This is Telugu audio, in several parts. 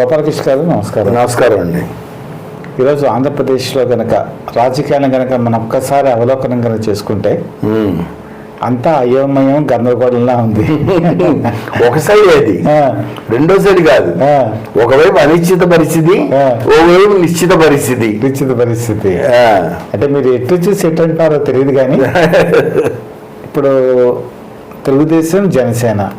గోపాలకృష్ణ గారు నమస్కారం. నమస్కారం అండి. ఈరోజు ఆంధ్రప్రదేశ్లో కనుక రాజకీయాలను కనుక మనం ఒక్కసారి అవలోకనం కనుక చేసుకుంటే. అంతా అయోమయం గందరగోళంలా ఉంది. ఒక సైడ్ అది రెండో సైడ్ కాదు. ఒకవైపు అనిశ్చిత పరిస్థితి ఆ. ఓవైపు నిశ్చిత పరిస్థితి. విచిత్ర పరిస్థితి. అంటే మీరు ఎటు చూసి ఎటు అంటారో తెలియదు కానీ ఇప్పుడు తెలుగుదేశం జనసేన.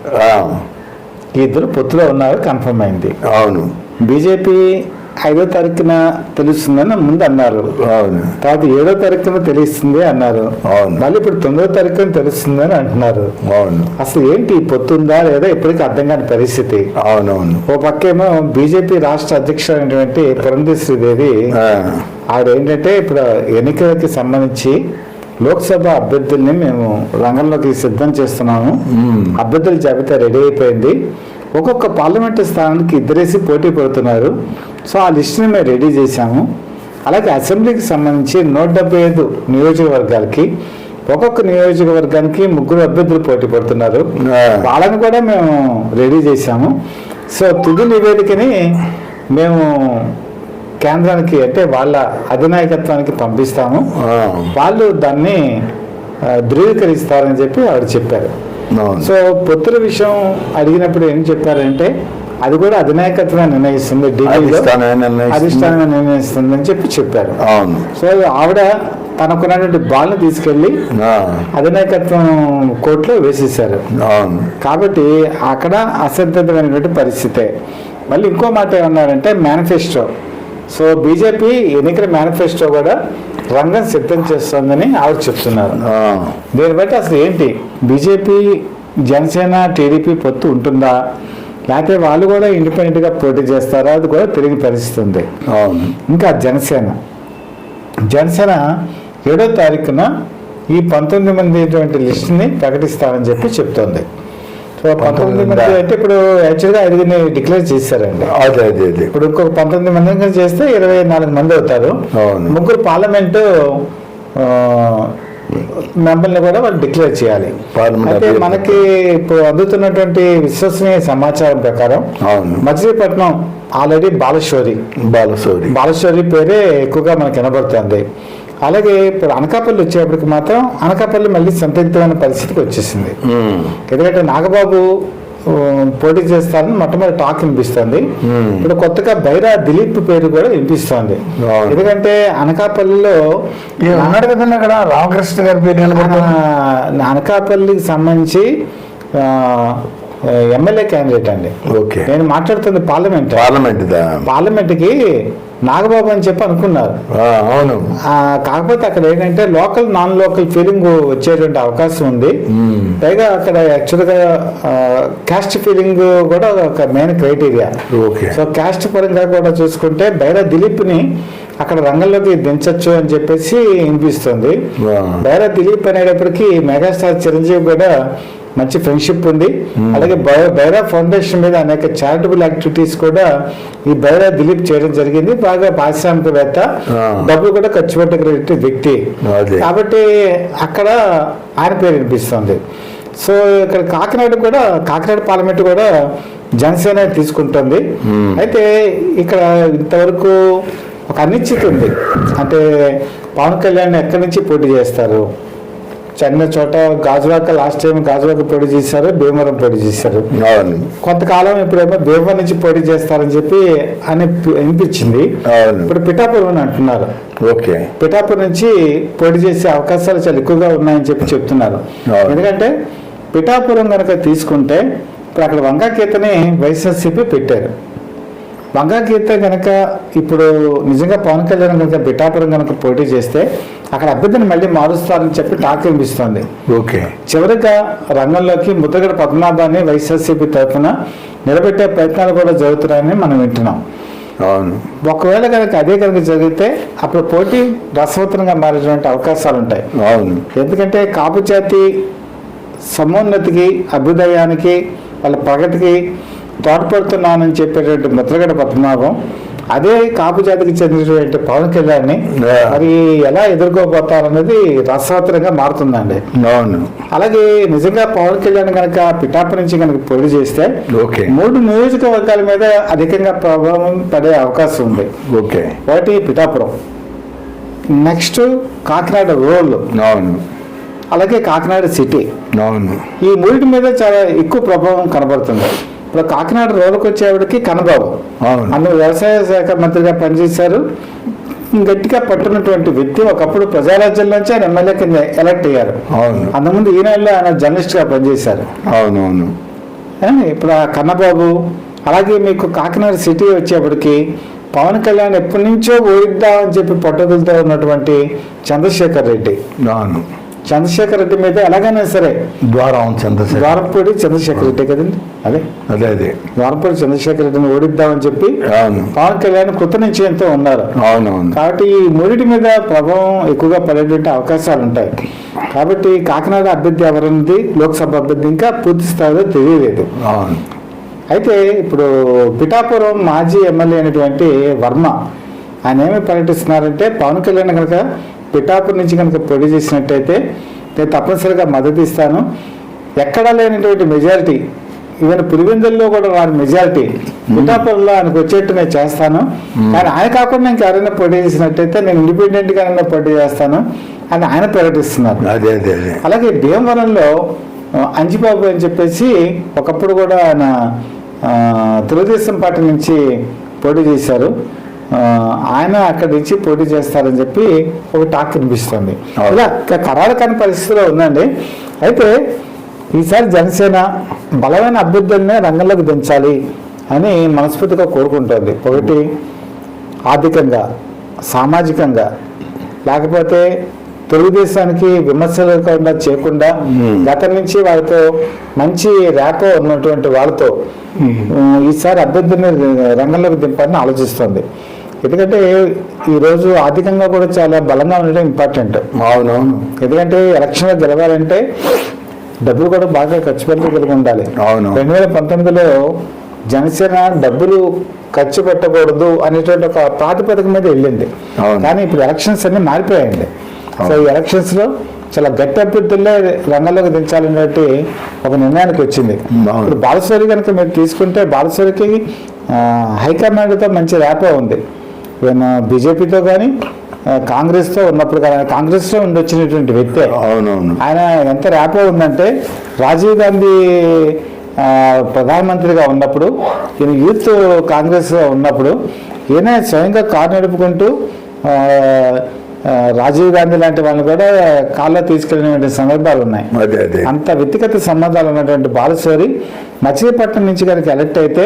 ఇద్దరు పొత్తులో ఉన్నారు కన్ఫర్మ్ అయింది. అవును. బీజేపీ ఐదో తారీఖున తెలుస్తుందని ముందు అన్నారు. అవును. తర్వాత ఏడో తారీఖున తెలుస్తుంది అన్నారు. అవును. మళ్ళీ ఇప్పుడు తొమ్మిదో తారీఖున తెలుస్తుందని అంటున్నారు. అవును. అసలు ఏంటి ఈ పొత్తుందా లేదా ఇప్పటికీ అర్థం కాని పరిస్థితి? అవునవును. ఓ పక్కేమో బీజేపీ రాష్ట్ర అధ్యక్షుడైనటువంటి పురంధేశ్వరి శ్రీదేవి ఆ, ఆవిడ ఏంటంటే ఇప్పుడు ఎన్నికలకి సంబంధించి లోక్సభ అభ్యర్థుల్ని మేము రంగంలోకి సిద్ధం చేస్తున్నాము. అభ్యర్థుల జాబితా రెడీ అయిపోయింది. ఒక్కొక్క పార్లమెంటు స్థానానికి ఇద్దరేసి పోటీ పడుతున్నారు. సో ఆ లిస్టుని మేము రెడీ చేశాము. అలాగే అసెంబ్లీకి సంబంధించి నూట డెబ్బై ఐదు నియోజకవర్గాలకి ఒక్కొక్క నియోజకవర్గానికి ముగ్గురు అభ్యర్థులు పోటీ పడుతున్నారు. వాళ్ళని కూడా మేము రెడీ చేశాము. సో తుది నివేదికని మేము కేంద్రానికి అంటే వాళ్ళ అధినాయకత్వానికి పంపిస్తాము. వాళ్ళు దాన్ని ధృవీకరిస్తారని చెప్పి ఆవిడ చెప్పారు. సో పొత్తుల విషయం అడిగినప్పుడు ఏం చెప్పారంటే అది కూడా అధినాయకత్వం నిర్ణయిస్తుంది అధిష్టానమే నిర్ణయిస్తుంది. అని చెప్పి చెప్పారు. సో ఆవిడ తనకున్నటువంటి బాల్ని తీసుకెళ్ళి అధినాయకత్వం కోర్టులో అవును. కాబట్టి అక్కడ అసంతృప్తమైనటువంటి పరిస్థితే. మళ్ళీ ఇంకో మాట ఏమన్నారంటే మేనిఫెస్టో. సో బీజేపీ ఎన్నికల మేనిఫెస్టో కూడా రంగం సిద్ధం చేస్తోందని ఆవిడ చెప్తున్నారు. దీన్ని బట్టి అసలు ఏంటి? బీజేపీ జనసేన టీడీపీ పొత్తు ఉంటుందా? లేకపోతే వాళ్ళు కూడా ఇండిపెండెంట్గా పోటీ చేస్తారా? అది కూడా తెలియని పరిస్థితి ఉంది అవును. ఇంకా జనసేన. జనసేన ఏడో తారీఖున ఈ పంతొమ్మిది మంది లిస్ట్ని ప్రకటిస్తారని చెప్పి చెప్తోంది. సో పంతొమ్మిది మంది? అంటే ఇప్పుడు యాక్చువల్గా ఐదుగురిని డిక్లేర్ చేశారండి. అదే అదే అదే. ఇప్పుడు ఇంకొక పంతొమ్మిది మంది చేస్తే ఇరవై నాలుగు మంది అవుతారు. అవును. ముగ్గురు పార్లమెంటు మెంబర్ని కూడా వాళ్ళు డిక్లేర్ చేయాలి. అయితే. మనకి ఇప్పుడు అందుతున్నటువంటి విశ్వసనీయ సమాచారం ప్రకారం అవును. మచిలీపట్నం ఆల్రెడీ బాలశౌరి. బాలశౌరి. బాలశౌరి పేరే ఎక్కువగా మనకు వినబడుతుంది. అలాగే ఇప్పుడు అనకాపల్లి వచ్చేప్పటికి మాత్రం అనకాపల్లి మళ్ళీ సందిగ్ధమైన పరిస్థితికి వచ్చేసింది. ఎందుకంటే నాగబాబు పోటీ చేస్తారని మొట్టమొదటి టాక్ వినిపిస్తుంది. ఇప్పుడు కొత్తగా బైరా దిలీప్ పేరు కూడా వినిపిస్తోంది. ఎందుకంటే అనకాపల్లిలో ఉన్నాడు కదండి అక్కడ రామకృష్ణ గారి పేరు అనకాపల్లికి సంబంధించి ఎమ్మెల్యే క్యాండిడేట్ అండి. ఓకే. నేను మాట్లాడుతుంది పార్లమెంట్. పార్లమెంట్ పార్లమెంట్కి నాగబాబు అని చెప్పి అనుకున్నారు. అవును. కాకపోతే అక్కడ ఏంటంటే లోకల్ నాన్ లోకల్ ఫీలింగ్ వచ్చేటువంటి అవకాశం ఉంది. పైగా అక్కడ యాక్చువల్గా క్యాస్ట్ ఫీలింగ్ కూడా ఒక main criteria okay. So caste పరంగా కూడా చూసుకుంటే బైరా దిలీప్ని అక్కడ రంగంలోకి దించొచ్చు అని చెప్పేసి వినిపిస్తుంది. బైరా దిలీప్ అనేటప్పటికి మెగాస్టార్ చిరంజీవి కూడా మంచి ఫ్రెండ్షిప్ ఉంది. అలాగే బై- బైరా ఫౌండేషన్ మీద అనేక చారిటబుల్ యాక్టివిటీస్ కూడా ఈ బైరా దిలీప్ చేయడం జరిగింది. బాగా పారిశ్రామికవేత్త. డబ్బులు కూడా ఖర్చు పెట్టగలిగే వ్యక్తి. కాబట్టి అక్కడ ఆయన పేరు వినిపిస్తుంది. సో ఇక్కడ కాకినాడ కూడా కాకినాడ పార్లమెంట్ కూడా జనసేన తీసుకుంటుంది. Hmm. అయితే ఇక్కడ ఇంతవరకు ఒక అనిశ్చితి ఉంది. అంటే పవన్ కళ్యాణ్ ఎక్కడి నుంచి పోటీ చేస్తారు? చిన్న చోట గాజువాక లాస్ట్ టైం గాజువాక పోటీ చేశారు భీమవరం పోటీ చేశారు. అవును. కొంతకాలం ఇప్పుడేమో భీమవరం నుంచి పోటీ చేస్తారని చెప్పి అని అనిపించింది ఇప్పుడు పిఠాపురం అని అంటున్నారు. ఓకే. పిఠాపురం నుంచి పోటీ చేసే అవకాశాలు చాలా ఎక్కువగా ఉన్నాయని చెప్పి చెప్తున్నారు. ఎందుకంటే పిఠాపురం కనుక తీసుకుంటే ఇప్పుడు అక్కడ వంగాకీతని వైఎస్ఆర్సీపీ పెట్టారు. వంగాకీత కనుక ఇప్పుడు నిజంగా పవన్ కళ్యాణ్ కనుక పిఠాపురం కనుక పోటీ చేస్తే అక్కడ అభ్యర్థిని మళ్ళీ మారుస్తారని చెప్పి టాక్ వినిపిస్తోంది. ఓకే. చివరిగా రంగంలోకి ముద్దగడ పద్మనాభాన్ని వైఎస్ఆర్సీపీ తరఫున నిలబెట్టే ప్రయత్నాలు కూడా జరుగుతున్నాయని మనం వింటున్నాం. అవును. ఒకవేళ కనుక అదే కనుక జరిగితే అప్పుడు పోటీ రసవత్తరంగా మారేటువంటి అవకాశాలు ఉంటాయి. అవును. ఎందుకంటే కాపు జాతి సమున్నతికి అభ్యుదయానికి వాళ్ళ ప్రగతికి తోడ్పడుతున్నానని చెప్పేటువంటి ముద్రగడ పద్మనాభం అదే కాపు జాతికి చెందినటువంటి పవన్ కళ్యాణ్ని ఆ. మరి ఎలా ఎదుర్కోబోతారన్నది రసవత్తరంగా మారుతుందండి. అవును. అలాగే నిజంగా పవన్ కళ్యాణ్ కనుక పిఠాపు నుంచి కనుక పోటీ చేస్తే ఓకే. మూడు నియోజకవర్గాల మీద అధికంగా ప్రభావం పడే అవకాశం ఉంది. ఓకే. ఒకటి పిఠాపురం నెక్స్ట్ కాకినాడ రూరల్ అవును. అలాగే కాకినాడ సిటీ. అవును. ఈ మూడింటి మీద చాలా ఎక్కువ ప్రభావం కనబడుతుంది. ఇప్పుడు కాకినాడ రోడ్డుకు వచ్చేవాడికి కనబాబు. అవును. అందులో వ్యవసాయ శాఖ మంత్రిగా పనిచేశారు. గట్టిగా పట్టున్నటువంటి వ్యక్తి ఒకప్పుడు ప్రజారాజ్యం నుంచి ఆయన ఎమ్మెల్యే కింద ఎలక్ట్ అయ్యారు. అవును. అంతకుముందు ఈనాడులో ఆయన జర్నలిస్ట్గా పనిచేశారు. అవునవును. ఇప్పుడు ఆ కన్నబాబు అలాగే మీకు కాకినాడ సిటీ వచ్చేప్పటికి పవన్ కళ్యాణ్ ఎప్పటి నుంచో ఓడిద్దామని చెప్పి పట్టుదలతో ఉన్నటువంటి చంద్రశేఖర్ రెడ్డి. అవును. చంద్రశేఖర్ రెడ్డి మీద ఎలాగైనా సరే ద్వారం చంద్రశేఖర్. ద్వారపూడి చంద్రశేఖర్ రెడ్డి కదండి? అదే? అదే అదే. ద్వారపూడి చంద్రశేఖర్ రెడ్డిని ఓడిద్దామని చెప్పి పవన్ కళ్యాణ్ కృత నిశ్చయంతో ఉన్నారు. అవునవును. కాబట్టి ఈ మూడిటి మీద ప్రభావం ఎక్కువగా పడేటువంటి అవకాశాలు ఉంటాయి. కాబట్టి కాకినాడ అభ్యర్థి ఎవరన్నది లోక్సభ అభ్యర్థి ఇంకా పూర్తి స్థాయిలో తెలియలేదు. అవును. అయితే ఇప్పుడు పిఠాపురం మాజీ ఎమ్మెల్యే అయినటువంటి వర్మ ఆయన ఏమి పర్యటిస్తున్నారంటే పవన్ కళ్యాణ్ కనుక పిఠాపురం నుంచి కనుక పోటీ చేసినట్టయితే నేను తప్పనిసరిగా మద్దతు ఇస్తాను. ఎక్కడా లేనటువంటి మెజారిటీ ఈవెన్ పులివెందుల్లో కూడా వారి మెజారిటీ పిఠాపురంలో ఆయనకు వచ్చేట్టు నేను చేస్తాను. కానీ ఆయన కాకుండా ఇంకెవరైనా పోటీ చేసినట్టయితే నేను ఇండిపెండెంట్ గానే పోటీ చేస్తాను అని ఆయన ప్రకటిస్తున్నారు. అదే అదే అదే. అలాగే భీమవరంలో అంజిబాబు అని చెప్పేసి ఒకప్పుడు కూడా ఆయన తెలుగుదేశం పార్టీ నుంచి పోటీ చేశారు. ఆయన అక్కడి నుంచి పోటీ చేస్తారని చెప్పి ఒక టాక్ వినిపిస్తుంది. ఇలా ఖరారు కాని పరిస్థితిలో ఉందండి. అయితే ఈసారి జనసేన బలమైన అభ్యర్థులనే రంగంలోకి దించాలి అని మనస్ఫూర్తిగా కోరుకుంటోంది. ఒకటి ఆర్థికంగా సామాజికంగా. లేకపోతే తెలుగుదేశానికి విమర్శలు చేయకుండా. గతం నుంచి వాళ్ళతో మంచి ర్యాపో ఉన్నటువంటి వాళ్ళతో ఈసారి అభ్యర్థిని రంగంలోకి దింపాలని ఆలోచిస్తుంది. ఎందుకంటే ఈరోజు ఆర్థికంగా కూడా చాలా బలంగా ఉండడం ఇంపార్టెంట్ అవునవును. ఎందుకంటే ఎలక్షన్లో గెలవాలంటే డబ్బులు కూడా బాగా ఖర్చు పెట్టగలిగి ఉండాలి. అవును. రెండు వేల పంతొమ్మిదిలో జనసేన డబ్బులు ఖర్చు పెట్టకూడదు అనేటువంటి ఒక ప్రాతిపదిక మీద వెళ్ళింది. అవును. కానీ ఇప్పుడు ఎలక్షన్స్ అన్ని మారిపోయాయండి. సో ఈ ఎలక్షన్స్లో చాలా గట్టి అభ్యర్థులే రంగంలోకి దించాలనేటి ఒక నిర్ణయానికి వచ్చింది. అవును. ఇప్పుడు బాలస్వరి కనుక మీరు తీసుకుంటే బాలస్వరికి ఆ, హైకమాండ్తో మంచి ర్యాపో ఉంది. ఈవెన్ బీజేపీతో కానీ కాంగ్రెస్తో ఉన్నప్పుడు కానీ కాంగ్రెస్లో ఉండి వచ్చినటువంటి వ్యక్తే. అవునవును. ఆయన ఎంత ర్యాపో ఉందంటే రాజీవ్ గాంధీ ప్రధానమంత్రిగా ఉన్నప్పుడు ఈయన యూత్ కాంగ్రెస్లో ఉన్నప్పుడు ఈయన స్వయంగా కారు నడుపుకుంటూ రాజీవ్ గాంధీ లాంటి వాళ్ళని కూడా కాల్లో తీసుకెళ్ళినటువంటి సందర్భాలు ఉన్నాయి. అంత వ్యక్తిగత సంబంధాలు ఉన్నటువంటి బాలశౌరి మచిలీపట్నం నుంచి కనుక ఎలక్ట్ అయితే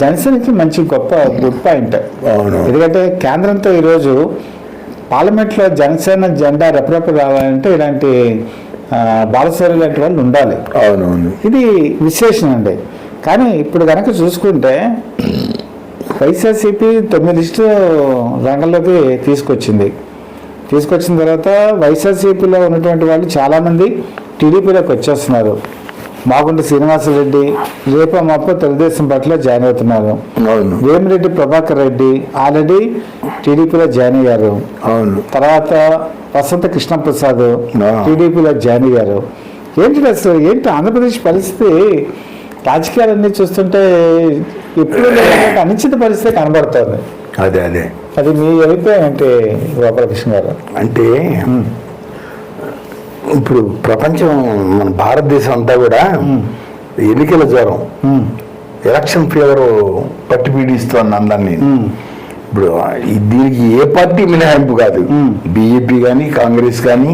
జనసేనకి మంచి గొప్ప గుడ్ పాయింట్ అవును. ఎందుకంటే కేంద్రంతో ఈరోజు పార్లమెంట్లో జనసేన జెండా రెపరెప రావాలంటే ఇలాంటి బాలశౌరి లాంటి వాళ్ళు ఉండాలి. అవునవును. ఇది విశేషం అండి. కానీ ఇప్పుడు కనుక చూసుకుంటే వైఎస్ఆర్సీపీ తొమ్మిది లిస్టు రంగంలోకి తీసుకొచ్చింది. తీసుకొచ్చిన తర్వాత వైఎస్ఆర్సీపీలో ఉన్నటువంటి వాళ్ళు చాలామంది టీడీపీలోకి వచ్చేస్తున్నారు. మాగుంట శ్రీనివాసరెడ్డి రేప మాప తెలుగుదేశం పార్టీలో జాయిన్ అవుతున్నారు. అవును. వేమిరెడ్డి ప్రభాకర్ రెడ్డి ఆల్రెడీ టీడీపీలో జాయిన్ అయ్యారు. అవును. తర్వాత వసంత కృష్ణప్రసాద్. టీడీపీలో జాయిన్ అయ్యారు. ఏంటి అసలు ఏంటి ఆంధ్రప్రదేశ్ పరిస్థితి? రాజకీయాలన్నీ చూస్తుంటే ఎప్పుడు అనిశ్చిత పరిస్థితి కనబడుతోంది. అదే అదే. అది మీ అభిప్రాయం ఏంటి గోపాలకృష్ణ గారు? అంటే ఇప్పుడు ప్రపంచం మన భారతదేశం అంతా కూడా ఎన్నికల జ్వరం. ఎలక్షన్ ఫీవర్ పట్టి పీడిస్తోంది అందరినీ. ఇప్పుడు దీనికి ఏ పార్టీ మినహాయింపు కాదు. బీజేపీ కానీ కాంగ్రెస్ కానీ.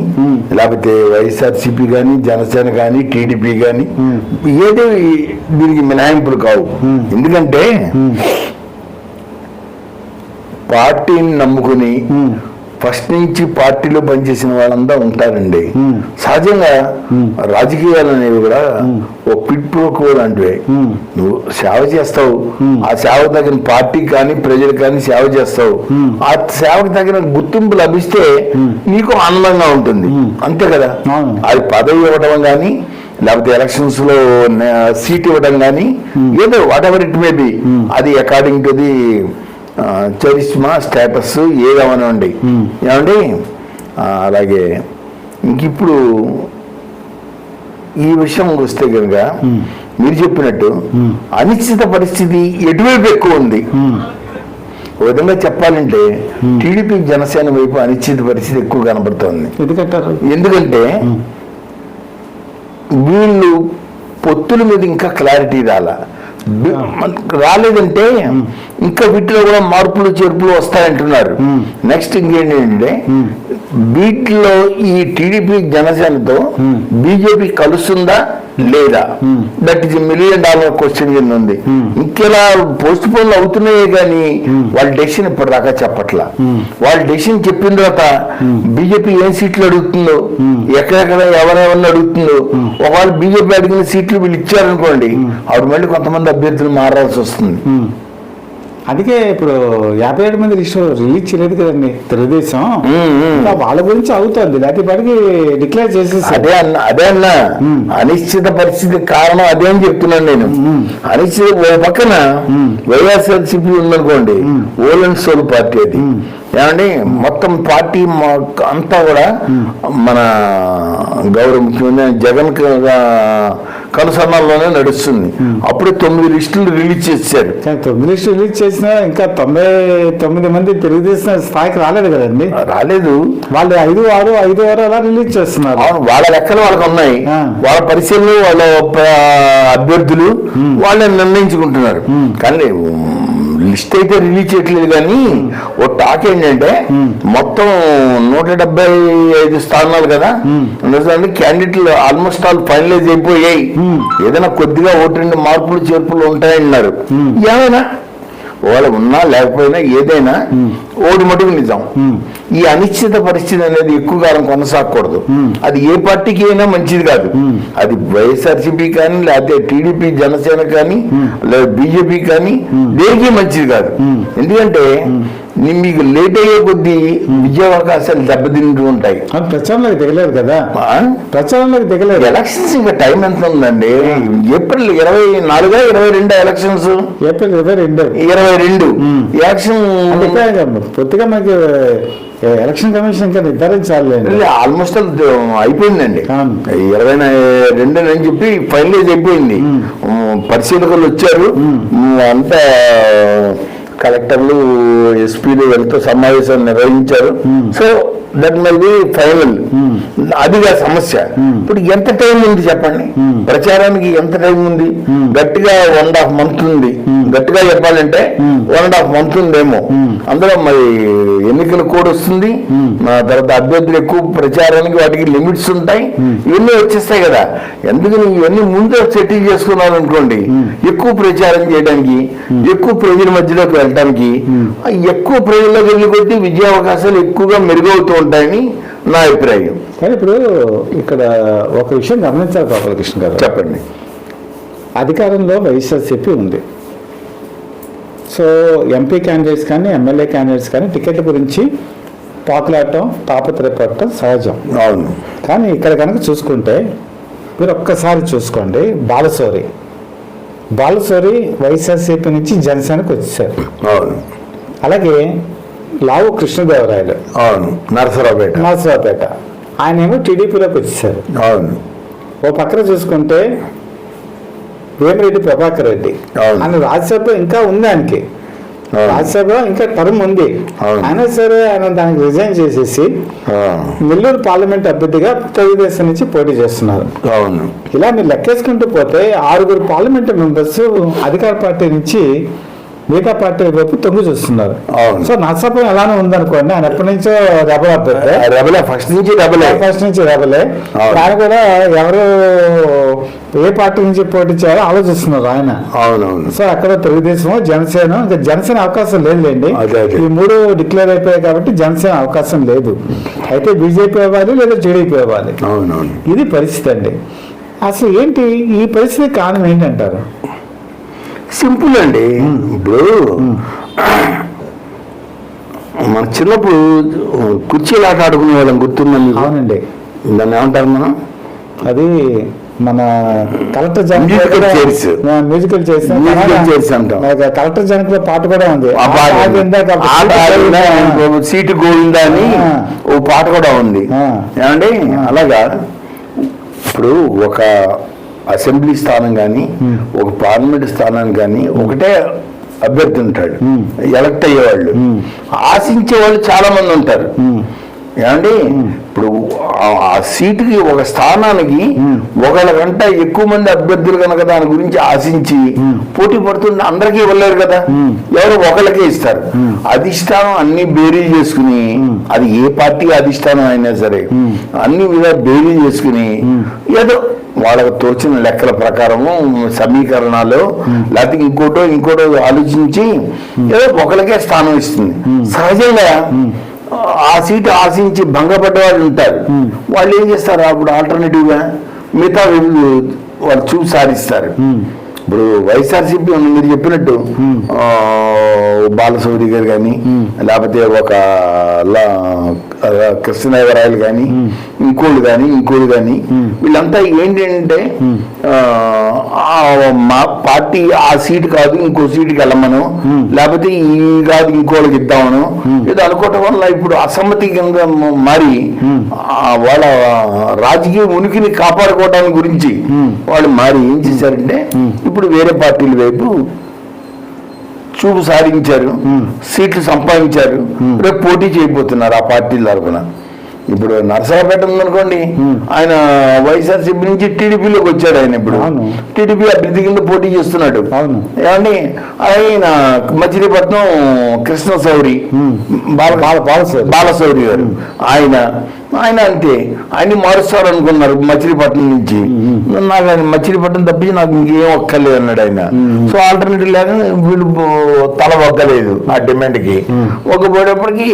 లేకపోతే వైఎస్ఆర్సీపీ కానీ జనసేన కానీ టీడీపీ కానీ. ఏదో దీనికి మినహాయింపులు కావు. ఎందుకంటే పార్టీని నమ్ముకుని ఫస్ట్ నుంచి పార్టీలో పనిచేసిన వాళ్ళంతా ఉంటారండి. సహజంగా. రాజకీయాలు అనేవి కూడా. ఓ పిట్ ప్రోకో లాంటివి నువ్వు సేవ చేస్తావు. ఆ సేవ తగిన పార్టీకి కానీ ప్రజలకు కానీ సేవ చేస్తావు. ఆ సేవకు తగిన గుర్తింపు లభిస్తే. నీకు ఆనందంగా ఉంటుంది. అంతే కదా. అది పదవి ఇవ్వడం కానీ లేకపోతే ఎలక్షన్స్లో సీట్ ఇవ్వడం కానీ. ఏదో whatever it may be. అది according to the charisma status ఏదవనండి. ఏమండి? అలాగే ఇంక ఇప్పుడు ఈ విషయం వస్తే కనుక. మీరు చెప్పినట్టు. అనిశ్చిత పరిస్థితి ఎటువైపు ఎక్కువ ఉంది? ఒక విధంగా చెప్పాలంటే టీడీపీ జనసేన వైపు అనిశ్చిత పరిస్థితి ఎక్కువ కనబడుతోంది. ఎందుకంటే వీళ్ళు పొత్తుల మీద ఇంకా క్లారిటీ రాలా. రాలేదంటే ఇంకా వీటిలో కూడా మార్పులు చేర్పులు వస్తాయంటున్నారు. నెక్స్ట్ ఇంకేంటంటే. వీటిలో ఈ టీడీపీ జనసేనతో. బీజేపీ కలుస్తుందా లేదా Hmm. That is million dollar question కింద ఉంది Hmm. ఇంకెలా పోస్ట్ పోన్లు అవుతున్నాయే కానీ వాళ్ళ డెసిషన్ ఇప్పటిదాకా చెప్పట్లా Hmm. వాళ్ళ డెసిషన్ చెప్పిన తర్వాత బీజేపీ ఏం సీట్లు అడుగుతుందో Hmm. ఎక్కడెక్కడ ఎవరెవరిని అడుగుతుందో ఒకవేళ బీజేపీ అడిగిన సీట్లు వీళ్ళు ఇచ్చారనుకోండి ఆవిడ మళ్ళీ కొంతమంది అభ్యర్థులు మారాల్సి వస్తుంది. అందుకే ఇప్పుడు యాభై ఏడు మంది లిస్టు రిలీజ్ చేయలేదు కదండి తెలుగుదేశం వాళ్ళ గురించి అవుతుంది లేకపోతే ఇప్పటికి డిక్లేర్ చేసేసి అదే అన్న అదే అన్న. అనిశ్చిత పరిస్థితి కారణం అదే అని చెప్తున్నాను నేను. అనిశ్చిత పక్కన. వైఎస్ఆర్సీపీ ఉందనుకోండి మ్మ్. ఓల్ అండ్ సోల్ పార్టీ అది. ఏమండి మొత్తం పార్టీ అంతా కూడా మన గౌరవ ముఖ్యమంత్రి జగన్ కనుసరణలోనే నడుస్తుంది. అప్పుడే తొమ్మిది లిస్టులు రిలీజ్ చేశారు. తొమ్మిది లిస్టు రిలీజ్ చేసినా ఇంకా తొంభై తొమ్మిది మంది తెలుగుదేశం స్థాయికి రాలేదు కదండి. రాలేదు. వాళ్ళు ఐదు ఆరు ఐదు ఆరు అలా రిలీజ్ చేస్తున్నారు. అవును వాళ్ళ లెక్కలు వాళ్ళకి ఉన్నాయి. వాళ్ళ పరిశీలనలు వాళ్ళ అభ్యర్థులు వాళ్ళని నిర్ణయించుకుంటున్నారు. కానీ లిస్ట్ అయితే రిలీజ్ చేయట్లేదు కానీ ఓ టాక్ ఏంటంటే మొత్తం నూట డెబ్బై ఐదు స్థానాలు కదా. నిజానికి క్యాండిడేట్లు ఆల్మోస్ట్ ఆల్ ఫైనలైజ్ అయిపోయాయి. ఏదైనా కొద్దిగా ఒకటి రెండు మార్పులు చేర్పులు ఉంటాయన్నారు. ఏమైనా? ఒకవేళ ఉన్నా లేకపోయినా ఏదైనా ఓడి మటుకు నిజం. ఈ అనిశ్చిత పరిస్థితి అనేది ఎక్కువ కాలం కొనసాగకూడదు. అది ఏ పార్టీకి అయినా మంచిది కాదు. అది వైఎస్ఆర్సీపీ కానీ లేకపోతే టీడీపీ జనసేన కానీ లేదా బీజేపీ కానీ దేనికి మంచిది కాదు. ఎందుకంటే మీకు లేట్ అయ్యే కొద్దీ విద్యావకాశాలు దెబ్బతింటూ ఉంటాయి. ప్రచారంలోకి దిగలేదు కదా? ప్రచారంలోకి దిగలేదు ఎలక్షన్స్ ఇంకా టైం ఎంత ఉందండి? ఏప్రిల్ ఇరవై నాలుగా ఇరవై రెండు ఎలక్షన్స్ ఏప్రిల్ ఇరవై రెండు. ఇరవై రెండు. ఎలక్షన్ పూర్తిగా మనకి ఎలక్షన్ కమిషన్ ఇంకా నిర్ధారించాలండి ఆల్మోస్ట్ అయిపోయిందండి. ఇరవై రెండు అని చెప్పి ఫైనలైజ్ అయిపోయింది. పరిశీలకులు వచ్చారు. అంతా కలెక్టర్లు ఎస్పీలు వెళ్తూ సమావేశాలు నిర్వహించారు. So that may be final అదిగా సమస్య. ఇప్పుడు ఎంత టైం ఉంది చెప్పండి? ప్రచారానికి ఎంత టైం ఉంది? గట్టిగా వన్ అండ్ హాఫ్ మంత్ ఉంది. గట్టిగా చెప్పాలంటే వన్ అండ్ హాఫ్ మంత్ ఉందేమో. అందులో మరి ఎన్నికల కోడ్ వస్తుంది. ఆ తర్వాత అభ్యర్థులు ఎక్కువ ప్రచారానికి వాటికి లిమిట్స్ ఉంటాయి. ఇవన్నీ వచ్చేస్తాయి కదా. ఎందుకని ఇవన్నీ ముందే సెటిల్ చేసుకున్నారు అనుకోండి? ఎక్కువ ప్రచారం చేయడానికి ఎక్కువ ప్రజల మధ్యలోకి వెళ్ళడానికి ఆ ఎక్కువ ప్రజల్లోకి వెళ్ళి కొద్దీ విద్యా అవకాశాలు ఎక్కువగా మెరుగవుతూ ఉంటాయని నా అభిప్రాయం. కానీ ఇప్పుడు ఇక్కడ ఒక విషయం గమనించాలి గోపాలకృష్ణ గారు. చెప్పండి. అధికారంలో వైఎస్ఆర్సీపీ ఉంది. సో ఎంపీ క్యాండిడేట్స్ కానీ ఎమ్మెల్యే క్యాండిడేట్స్ కానీ టికెట్ల గురించి పాకులాడటం తాపత్రయపడటం సహజం. అవును. కానీ ఇక్కడ కనుక చూసుకుంటే మీరు ఒక్కసారి చూసుకోండి బాలసోరి. బాలసోరి వైఎస్ఆర్సీపీ నుంచి జనసేనకు వచ్చేసారు అవును. అలాగే లావు కృష్ణదేవరాయలు. అవును. నరసరావుపేట. నరసరావుపేట. ఆయన ఏమో టీడీపీలోకి వచ్చేసారు అవును. ఓ పక్కన చూసుకుంటే వేమిరెడ్డి ప్రభాకర్ రెడ్డి. ఆయన రాజ్యసభ ఇంకా ఉంది ఆయనకి. అవును. రాజ్యసభ ఇంకా టర్మ్ ఉంది. అయినా సరే ఆయన దానికి రిజైన్ చేసేసి నెల్లూరు పార్లమెంట్ అభ్యర్థిగా తెలుగుదేశం నుంచి పోటీ చేస్తున్నారు ఇలా మీరు లెక్కేసుకుంటూ పోతే ఆరుగురు పార్లమెంట్ మెంబర్స్ అధికార పార్టీ నుంచి మిగతా పార్టీ వైపు తొంగి చూస్తున్నారు. సో నర్సాపురం ఎలానే ఉందనుకోండి ఆయన ఎప్పటి నుంచో రెబల్ అభ్యర్థి రెబలే ఫస్ట్ నుంచి రెబలే ఫస్ట్ నుంచి రెబలే. ఆయన కూడా ఎవరు ఏ పార్టీ నుంచి పోటీ చేయాలో ఆలోచిస్తున్నారు ఆయన. అవునవును. సో అక్కడ తెలుగుదేశం జనసేన ఇంకా జనసేన అవకాశం లేదులేండి. ఈ మూడు డిక్లేర్ అయిపోయాయి కాబట్టి జనసేన అవకాశం లేదు. అయితే బీజేపీ అవ్వాలి లేదా టీడీపీ అవ్వాలి? అవునవును. ఇది పరిస్థితి అండి. అసలు ఏంటి ఈ పరిస్థితి కారణం ఏంటంటారు? సింపుల్ అండి. ఇప్పుడు మన చిన్నప్పుడు కుర్చీలు ఆట ఆడుకునే వాళ్ళం గుర్తుందా మీకు? అవునండి. దాన్ని ఏమంటారు మనం? అది మన కలెక్టర్ chairs. మ్యూజికల్ అంటాం. కలెక్టర్ జనక్లో పాట కూడా ఉంది. సీటు గోవిందా అని. ఓ పాట కూడా ఉంది. ఏమండి? అలాగా. ఇప్పుడు ఒక అసెంబ్లీ స్థానం కానీ ఒక పార్లమెంట్ స్థానం కానీ ఒకటే అభ్యర్థి ఉంటాడు ఎలక్ట్ అయ్యేవాళ్ళు. ఆశించే వాళ్ళు చాలా మంది ఉంటారు ఏమండి? ఇప్పుడు ఆ- సీటుకి ఒక స్థానానికి ఒకళ్ళ గంట ఎక్కువ మంది అభ్యర్థులు కనుక దాని గురించి ఆశించి పోటీ పడుతుంటే అందరికీ ఇవ్వలేరు కదా? ఎవరు ఒకళ్ళకే ఇస్తారు. అధిష్టానం అన్ని బేరీ చేసుకుని అది ఏ పార్టీ అధిష్టానం అయినా సరే అన్ని విధాలు బేరీ చేసుకుని ఏదో వాళ్ళకు తోచిన లెక్కల ప్రకారము సమీకరణాలు లేకపోతే ఇంకోటో ఇంకోటో ఆలోచించి ఏదో ఒకరికే స్థానం ఇస్తుంది. సహజంగా ఆ సీటు ఆశించి భంగపడ్డ వాళ్ళు ఉంటారు వాళ్ళు ఏం చేస్తారు? అప్పుడు ఆల్టర్నేటివ్గా మిగతా వీళ్ళు వాళ్ళు చూసి సాధిస్తారు. ఇప్పుడు వైఎస్ఆర్సీపీ మీరు చెప్పినట్టు. ఆ, బాలసౌరి గారు కానీ లేకపోతే ఒక కృష్ణదేవరాయలు కానీ ఇంకోళ్ళు కానీ ఇంకోళ్ళు కానీ వీళ్ళంతా ఏంటి అంటే ఆ, ఆ మా పార్టీ ఆ సీటు కాదు ఇంకో సీటుకి వెళ్ళమను. లేకపోతే ఈ కాదు ఇంకోళ్ళకి ఇద్దామను. ఏదో అనుకోవటం వల్ల ఇప్పుడు అసమ్మతి కింద మారి వాళ్ళ రాజకీయ ఉనికిని కాపాడుకోవడానికి గురించి వాళ్ళు మారి ఏం చేశారంటే ఇప్పుడు వేరే పార్టీల వైపు చూపు సాధించారు సీట్లు సంపాదించారు రేపు పోటీ చేయబోతున్నారు ఆ పార్టీల తరఫున ఇప్పుడు నరసరావుపేట ఉందనుకోండి ఆయన వైఎస్ఆర్సీపీ నుంచి టీడీపీలోకి వచ్చాడు ఆయన ఇప్పుడు. టీడీపీ అభ్యర్థి కింద పోటీ చేస్తున్నాడు. అవును. ఏమండి? ఆయన మచిలీపట్నం కృష్ణ సౌరి బాల బాల- బాలశౌరి. బాలశౌరి గారు. ఆయన ఆయన అంతే. ఆయన మారుస్తారు అనుకున్నారు మచిలీపట్నం నుంచి. నాకు ఆయన మచిలీపట్నం తప్పించి నాకు ఇంకేం ఒక్కలేదు అన్నాడు ఆయన. సో ఆల్టర్నేటివ్ లేక వీళ్ళు తల ఒక్కలేదు ఆ డిమాండ్కి ఒక్కపోయేటప్పటికి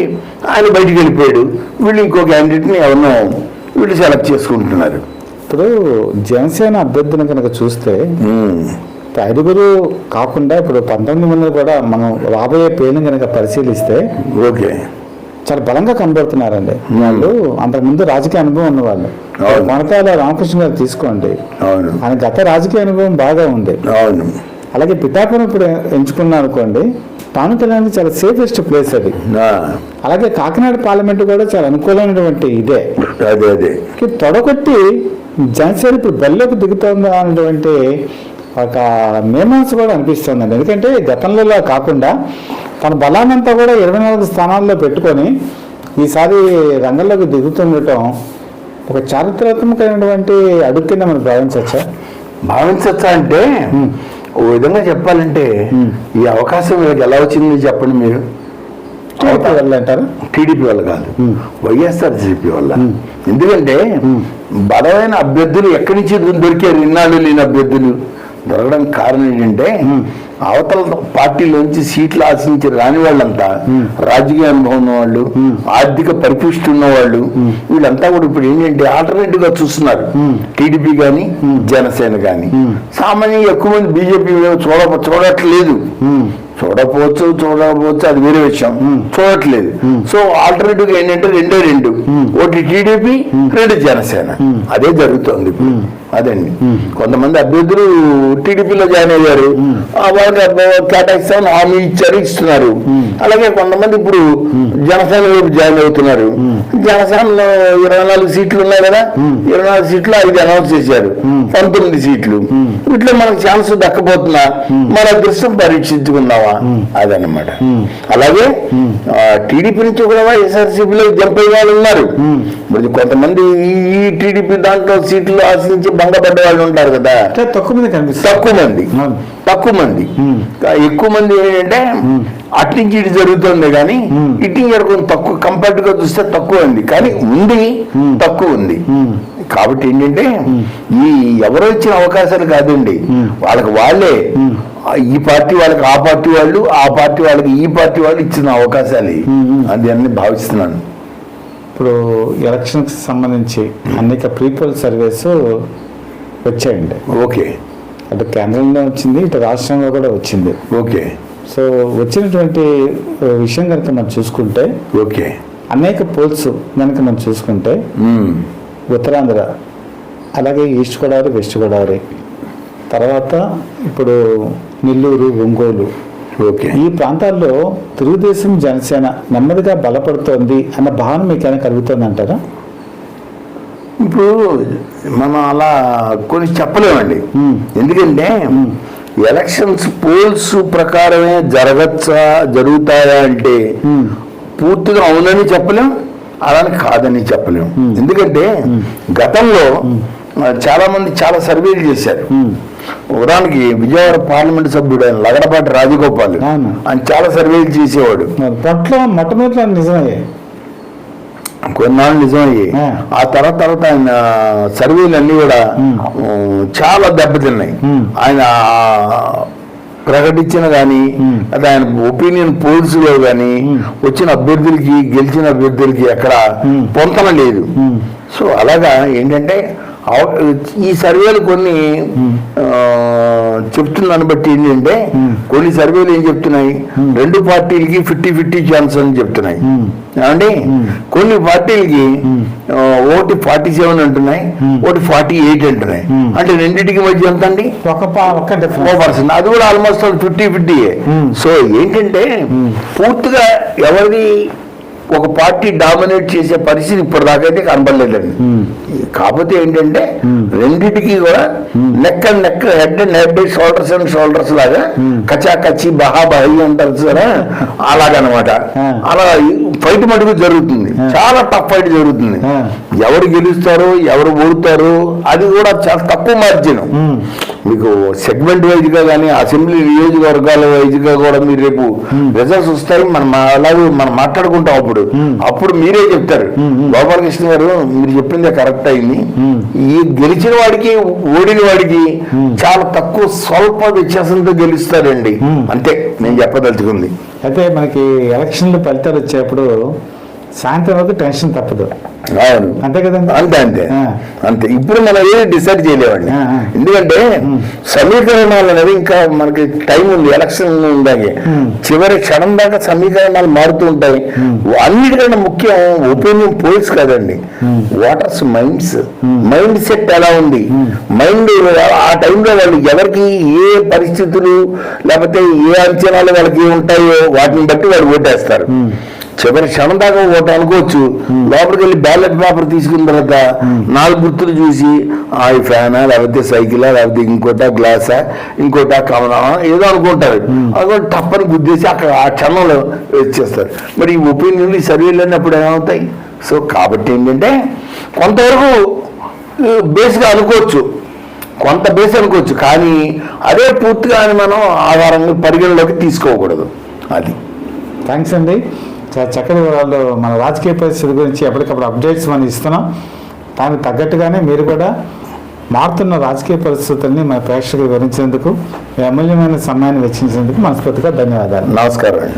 ఆయన బయటికి వెళ్ళిపోయాడు. వీళ్ళు ఇంకో క్యాండిడేట్ని ఎవరినో వీళ్ళు సెలెక్ట్ చేసుకుంటున్నారు. ఇప్పుడు జనసేన అభ్యర్థిని కనుక చూస్తే. ఐదుగురు కాకుండా ఇప్పుడు పంతొమ్మిది మంది కూడా మనం రాబోయే పేరుని కనుక పరిశీలిస్తే ఓకే. చాలా బలంగా కనబడుతున్నారండి. వాళ్ళు అంతకుముందు రాజకీయ అనుభవం ఉన్నవాళ్ళు. కొనకాల రామకృష్ణ గారు తీసుకోండి. ఆయన గత రాజకీయ అనుభవం బాగా ఉంది. అవును. అలాగే పిఠాపురం ఇప్పుడు ఎంచుకున్నా అనుకోండి పవన్ కళ్యాణ్ చాలా సేఫెస్ట్ ప్లేస్ అది. అలాగే కాకినాడ పార్లమెంట్ కూడా చాలా అనుకూలమైనటువంటి ఇదే. అదే అదే. తొడగొట్టి జనసేన ఇప్పుడు బెల్లోకి దిగుతుందా అనేటువంటి ఒక మీమాంస కూడా అనిపిస్తుందండి. ఎందుకంటే గతంలో కాకుండా తన బలాన్నంతా కూడా ఇరవై నాలుగు స్థానాల్లో పెట్టుకొని ఈసారి రంగంలోకి దిగుతుండటం ఒక చారిత్రాత్మకమైనటువంటి అడుగు కింద మనం భావించవచ్చా? భావించచ్చా అంటే ఓ విధంగా చెప్పాలంటే ఈ అవకాశం వీళ్ళకి ఎలా వచ్చింది చెప్పండి మీరు. టీడీపీ వెళ్ళంటారా టీడీపీ వల్ల కాదు. వైఎస్ఆర్సీపీ వల్ల ఎందుకంటే బలమైన అభ్యర్థులు ఎక్కడి నుంచి దొరికారు? ఇన్నాళ్ళు లేని అభ్యర్థులు. దొరకడానికి కారణం ఏంటంటే అవతల పార్టీలోంచి సీట్లు ఆశించి రాని వాళ్ళంతా రాజకీయ అనుభవం ఉన్న వాళ్ళు ఆర్థిక పరిపుష్టి ఉన్న వాళ్ళు వీళ్ళంతా కూడా ఇప్పుడు ఏంటంటే ఆల్టర్నేటివ్గా చూస్తున్నారు టీడీపీ కానీ జనసేన కానీ సామాన్యంగా ఎక్కువ మంది బీజేపీ చూడ చూడట్లేదు. చూడకపోవచ్చు చూడకపోవచ్చు అది వేరే విషయం. చూడట్లేదు. సో ఆల్టర్నేటివ్ ఏంటంటే రెండే రెండు. ఒకటి టీడీపీ రెండు జనసేన. అదే జరుగుతోంది ఇప్పుడు. అదండి. కొంతమంది అభ్యర్థులు టీడీపీలో జాయిన్ అయ్యారు. ఆ వాళ్ళకి కేటాయిస్తామని హామీ ఇచ్చారు ఇస్తున్నారు. అలాగే కొంతమంది ఇప్పుడు జనసేన వైపు జాయిన్ అవుతున్నారు. జనసేనలో ఇరవై నాలుగు సీట్లు ఉన్నాయి కదా ఇరవై నాలుగు సీట్లు ఐదు అనౌన్స్ చేశారు. పంతొమ్మిది సీట్లు. వీటిలో మనకు ఛాన్స్ దక్కపోతున్నా మన అదృష్టం పరీక్షించుకుందామా? అదన్నమాట. అలాగే టీడీపీ నుంచి కూడా వైఎస్ఆర్సీపీలో జంప్ అయ్యే వాళ్ళు ఉన్నారు. మరి కొంతమంది ఈ- ఈ టీడీపీ దాంట్లో సీట్లు ఆశించి భంగపడ్డ వాళ్ళు ఉంటారు కదా. తక్కువ మంది తక్కువ మంది. తక్కువ మంది. ఎక్కువ మంది ఏంటంటే అటు నుంచి ఇటు జరుగుతుంది కానీ ఇటు కొంచెం తక్కువ కంపేర్డ్గా చూస్తే తక్కువ ఉంది. కానీ ఉంది. తక్కువ ఉంది. కాబట్టి ఏంటంటే ఈ ఎవరో ఇచ్చిన అవకాశాలు కాదండి. వాళ్ళకి వాళ్ళే. ఈ పార్టీ వాళ్ళకి ఆ పార్టీ వాళ్ళు ఆ పార్టీ వాళ్ళకి ఈ పార్టీ వాళ్ళు ఇచ్చిన అవకాశాలు. అది అన్ని భావిస్తున్నాను. ఇప్పుడు ఎలక్షన్కి సంబంధించి అనేక ప్రీపోల్ సర్వేస్ వచ్చాయండి. ఓకే. అటు కేంద్రంలో వచ్చింది ఇటు రాష్ట్రంలో కూడా వచ్చింది. ఓకే. సో వచ్చినటువంటి విషయం కనుక మనం చూసుకుంటే ఓకే. అనేక పోల్స్ కనుక మనం చూసుకుంటే. ఉత్తరాంధ్ర అలాగే ఈస్ట్ గోదావరి వెస్ట్ గోదావరి తర్వాత ఇప్పుడు నెల్లూరు ఒంగోలు. ఓకే. ఈ ప్రాంతాల్లో తెలుగుదేశం జనసేన నెమ్మదిగా బలపడుతోంది అన్న భావన మీకైనా కలుగుతుంది అంటారా ఇప్పుడు మనం అలా కొన్ని చెప్పలేమండి. ఎందుకంటే ఎలక్షన్స్ పోల్స్ ప్రకారమే జరగచ్చా జరుగుతాయా అంటే. పూర్తిగా అవునని చెప్పలేం అలాని కాదని చెప్పలేం. ఎందుకంటే గతంలో చాలా మంది చాలా సర్వేలు చేశారు. ఉదాహరణకి విజయవాడ పార్లమెంట్ సభ్యుడు ఆయన లగడపాటి రాజగోపాల్. ఆయన చాలా సర్వేలు చేసేవాడు. పొట్లో మొట్టమొదటి నిజమయ్యే కొన్నాళ్ళు నిజమయ్యి ఆ. తర్వాత తర్వాత ఆయన సర్వేలు అన్ని కూడా చాలా దెబ్బతిన్నాయి. ఆయన ప్రకటించిన కానీ. అది ఆయన ఒపీనియన్ పోల్స్లో కానీ. వచ్చిన అభ్యర్థులకి గెలిచిన అభ్యర్థులకి ఎక్కడ మ్మ్. పొంతన లేదు. సో అలాగా ఏంటంటే ఈ సర్వేలు కొన్ని ఆ, చెప్తున్నాను బట్టి ఏంటంటే మ్మ్. కొన్ని సర్వేలు ఏం చెప్తున్నాయి? రెండు పార్టీలకి ఫిఫ్టీ ఫిఫ్టీ ఛాన్స్ అని చెప్తున్నాయి. ఏమండి? కొన్ని పార్టీలకి ఒకటి ఫార్టీ సెవెన్ అంటున్నాయి ఒకటి ఫార్టీ ఎయిట్ అంటున్నాయి. అంటే రెండింటికి మధ్య ఎంత అండి ఒక పర్సెంట్. అది కూడా ఆల్మోస్ట్ ఫిఫ్టీ ఫిఫ్టీ మ్మ్. సో ఏంటంటే పూర్తిగా ఎవరిది ఒక పార్టీ డామినేట్ చేసే పరిస్థితి ఇప్పటిదాకైతే కనపడలేదండి మ్మ్. కాకపోతే ఏంటంటే రెండిటికి కూడా neck and neck head and head shoulders and shoulders లాగా కచా కచ్చి బహా బహి అంటారు సరే అలాగనమాట. అలా ఫైట్ మటుకు జరుగుతుంది. చాలా టఫ్ ఫైట్ జరుగుతుంది. ఎవరు గెలుస్తారు ఎవరు ఓడుతారు అది కూడా చాలా తక్కువ మార్జిన్. మీకు సెగ్మెంట్ వైజ్గా కానీ అసెంబ్లీ నియోజకవర్గాల వైజ్గా కూడా మీరు రేపు రిజల్ట్స్ వస్తాయి. మనం అలాగే మనం మాట్లాడుకుంటాం అప్పుడు. అప్పుడు మీరే చెప్తారు. గోపాలకృష్ణ గారు మీరు చెప్పిందే కరెక్ట్ అయింది. ఈ గెలిచిన వాడికి ఓడిన వాడికి చాలా తక్కువ స్వల్ప వ్యత్యాసంతో గెలుస్తారండి అంతే నేను చెప్పదలుచుకుంది. అయితే మనకి ఎలక్షన్లు ఫలితాలు వచ్చేప్పుడు సాయంత్రం వరకు టెన్షన్ తప్పదు. అవును. అంతే కదండి? అంతే అంతే. అంతే. ఇప్పుడు మనం ఏది డిసైడ్ చేయలేమండి. ఎందుకంటే సమీకరణాలు అనేది ఇంకా మనకి టైం ఉంది ఎలక్షన్ ఉందాకే చివరి క్షణం దాకా సమీకరణాలు మారుతూ ఉంటాయి. అన్నిటికన్నా ముఖ్యం ఒపీనియన్ పోల్స్ కాదండి. వాటర్స్ మైండ్స్ మైండ్ సెట్ ఎలా ఉంది? మైండ్ ఆ టైంలో వాళ్ళు ఎవరికి ఏ పరిస్థితులు లేకపోతే ఏ అంచనాలు వాళ్ళకి ఉంటాయో వాటిని బట్టి వాళ్ళు ఓటేస్తారు. చివరి క్షణం దాకా ఓటు అనుకోవచ్చు. లోపలికి వెళ్ళి బ్యాలెట్ పేపర్ తీసుకున్న తర్వాత నాలుగు గుర్తులు చూసి ఆ ఫ్యానా లేకపోతే సైకిలా లేకపోతే ఇంకోటా గ్లాసా ఇంకోటా కమలా ఏదో అనుకుంటారు. అనుకుంటే తప్పని గుద్దేసి అక్కడ ఆ క్షణంలో వచ్చేస్తారు మరి ఈ ఒపీనియన్లు ఈ సర్వేలు అన్నప్పుడు ఏమవుతాయి? సో కాబట్టి ఏంటంటే కొంతవరకు బేస్గా అనుకోవచ్చు. కొంత బేస్ అనుకోవచ్చు. కానీ అదే పూర్తిగా మనం ఆధారంగా పరిగణలోకి తీసుకోకూడదు. అది. థ్యాంక్స్ అండి. చాలా చక్కటి వాళ్ళు మన రాజకీయ పరిస్థితి గురించి ఎప్పటికప్పుడు అప్డేట్స్ మనం ఇస్తున్నాం. దానికి తగ్గట్టుగానే మీరు కూడా మారుతున్న రాజకీయ పరిస్థితుల్ని మన ప్రేక్షకులు వివరించేందుకు మీ అమూల్యమైన సమయాన్ని వెచ్చించేందుకు మనస్ఫూర్తిగా ధన్యవాదాలు. నమస్కారం